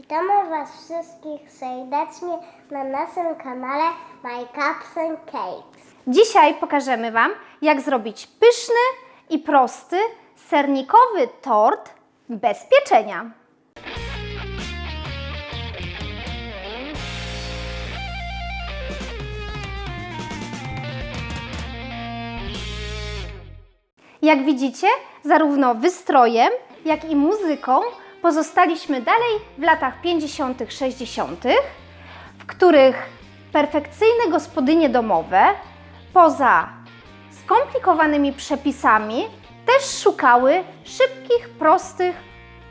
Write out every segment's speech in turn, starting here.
Witamy Was wszystkich serdecznie na naszym kanale My Cups and Cakes. Dzisiaj pokażemy Wam, jak zrobić pyszny i prosty sernikowy tort bez pieczenia. Jak widzicie, zarówno wystrojem, jak i muzyką pozostaliśmy dalej w latach 50., 60., w których perfekcyjne gospodynie domowe, poza skomplikowanymi przepisami, też szukały szybkich, prostych,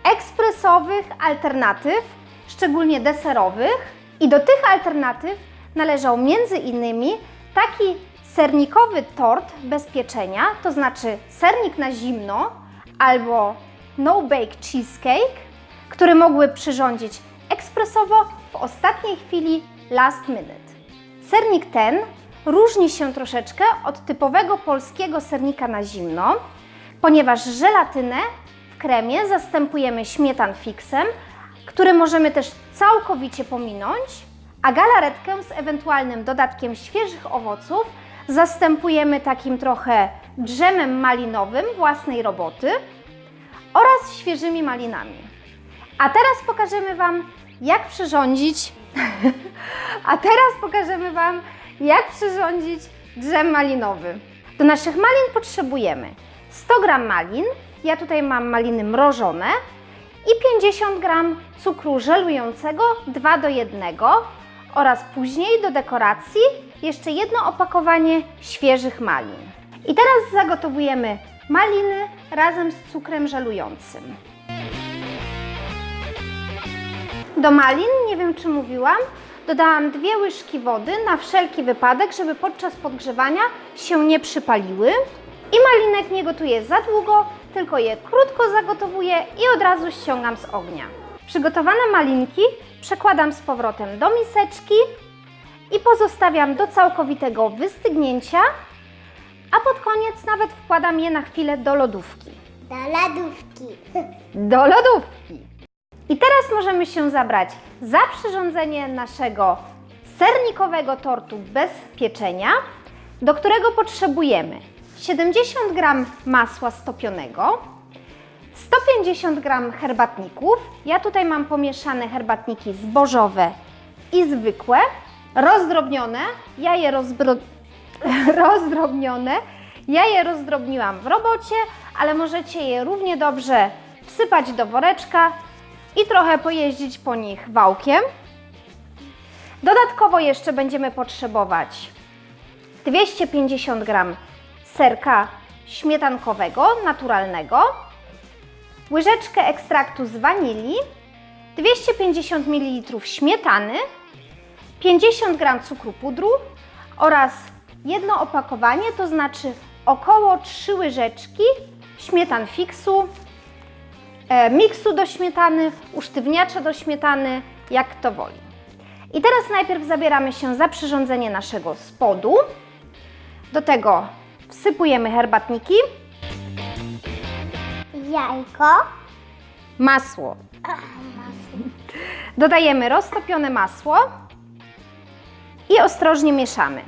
ekspresowych alternatyw, szczególnie deserowych. I do tych alternatyw należał między innymi taki sernikowy tort bez pieczenia, to znaczy sernik na zimno albo no bake cheesecake, które mogły przyrządzić ekspresowo w ostatniej chwili last minute. Sernik ten różni się troszeczkę od typowego polskiego sernika na zimno, ponieważ żelatynę w kremie zastępujemy śmietan fixem, który możemy też całkowicie pominąć, a galaretkę z ewentualnym dodatkiem świeżych owoców zastępujemy takim trochę drzemem malinowym własnej roboty oraz świeżymi malinami. A teraz pokażemy Wam, jak przyrządzić. A teraz pokażemy Wam, jak przyrządzić drzem malinowy. Do naszych malin potrzebujemy 100 g malin, ja tutaj mam maliny mrożone i 50 g cukru żelującego 2 do 1 oraz później do dekoracji jeszcze jedno opakowanie świeżych malin. I teraz zagotowujemy maliny razem z cukrem żelującym. Do malin, nie wiem czy mówiłam, dodałam dwie łyżki wody na wszelki wypadek, żeby podczas podgrzewania się nie przypaliły. I malinek nie gotuję za długo, tylko je krótko zagotowuję i od razu ściągam z ognia. Przygotowane malinki przekładam z powrotem do miseczki i pozostawiam do całkowitego wystygnięcia, a pod koniec nawet wkładam je na chwilę do lodówki. Do lodówki. Do lodówki! I teraz możemy się zabrać za przyrządzenie naszego sernikowego tortu bez pieczenia, do którego potrzebujemy 70 g masła stopionego, 150 g herbatników. Ja tutaj mam pomieszane herbatniki zbożowe i zwykłe, rozdrobnione. Ja je rozbro... rozdrobnione. Ja je rozdrobniłam w robocie, ale możecie je równie dobrze wsypać do woreczka i trochę pojeździć po nich wałkiem. Dodatkowo jeszcze będziemy potrzebować 250 g serka śmietankowego, naturalnego, łyżeczkę ekstraktu z wanilii, 250 ml śmietany, 50 g cukru pudru oraz jedno opakowanie, to znaczy około 3 łyżeczki śmietan fiksu, miksu do śmietany, usztywniacza do śmietany, jak kto woli. I teraz najpierw zabieramy się za przyrządzenie naszego spodu. Do tego wsypujemy herbatniki, Jajko. masło. Dodajemy roztopione masło i ostrożnie mieszamy.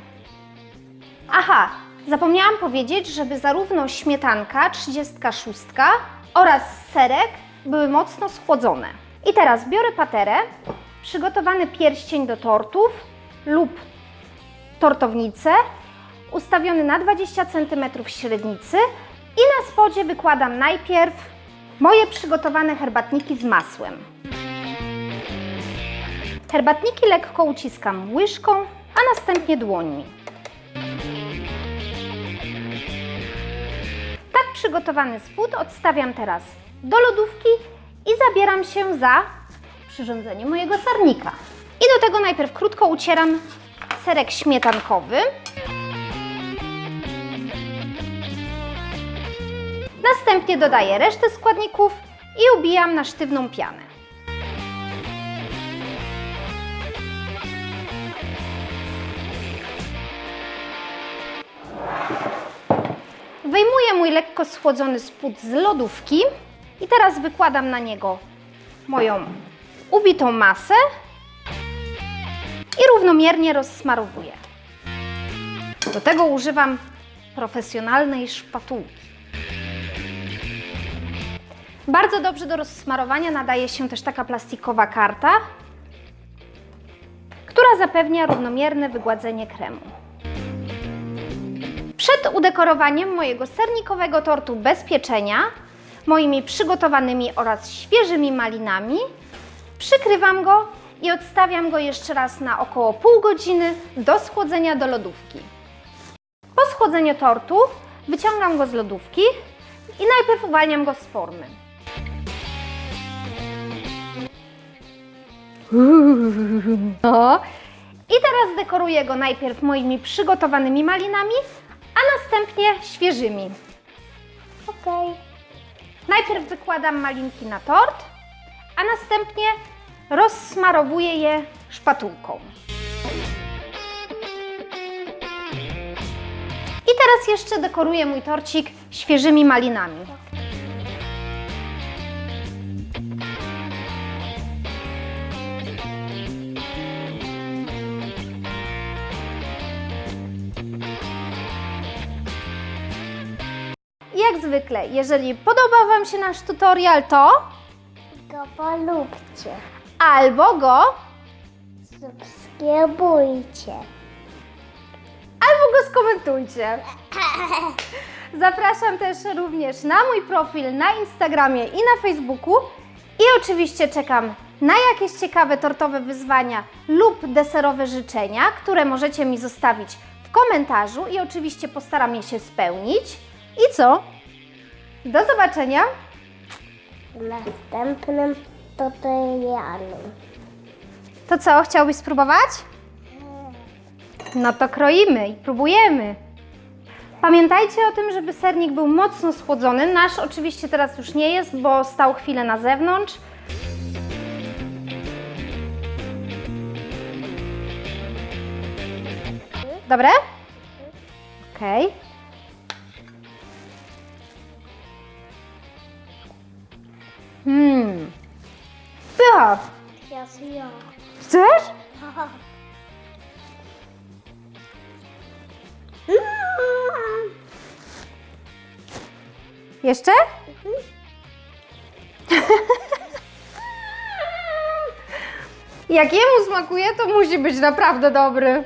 Aha, zapomniałam powiedzieć, żeby zarówno śmietanka 36 oraz serek były mocno schłodzone. I teraz biorę paterę, przygotowany pierścień do tortów lub tortownicę, ustawiony na 20 cm średnicy i na spodzie wykładam najpierw moje przygotowane herbatniki z masłem. Herbatniki lekko uciskam łyżką, a następnie dłońmi. Przygotowany spód odstawiam teraz do lodówki i zabieram się za przyrządzenie mojego sernika. I do tego najpierw krótko ucieram serek śmietankowy. Następnie dodaję resztę składników i ubijam na sztywną pianę. Wyjmuję mój lekko schłodzony spód z lodówki i teraz wykładam na niego moją ubitą masę i równomiernie rozsmarowuję. Do tego używam profesjonalnej szpatułki. Bardzo dobrze do rozsmarowania nadaje się też taka plastikowa karta, która zapewnia równomierne wygładzenie kremu. Przed udekorowaniem mojego sernikowego tortu bez pieczenia, moimi przygotowanymi oraz świeżymi malinami, przykrywam go i odstawiam go jeszcze raz na około pół godziny do schłodzenia do lodówki. Po schłodzeniu tortu wyciągam go z lodówki i najpierw uwalniam go z formy. No. I teraz dekoruję go najpierw moimi przygotowanymi malinami, a następnie świeżymi. Okej. Najpierw wykładam malinki na tort, a następnie rozsmarowuję je szpatułką. I teraz jeszcze dekoruję mój torcik świeżymi malinami. Jak zwykle, jeżeli podobał Wam się nasz tutorial, to Go polubcie. albo go, Subskrybujcie. albo go skomentujcie. Zapraszam też również na mój profil na Instagramie i na Facebooku. I oczywiście czekam na jakieś ciekawe tortowe wyzwania lub deserowe życzenia, które możecie mi zostawić w komentarzu i oczywiście postaram je się spełnić. I co? Do zobaczenia! W następnym tutorialu. To co, chciałbyś spróbować? No to kroimy i próbujemy. Pamiętajcie o tym, żeby sernik był mocno schłodzony. Nasz oczywiście teraz już nie jest, bo stał chwilę na zewnątrz. Dobre? Okej. Hmm. Jeszcze? Jak jemu smakuje, to musi być naprawdę dobry.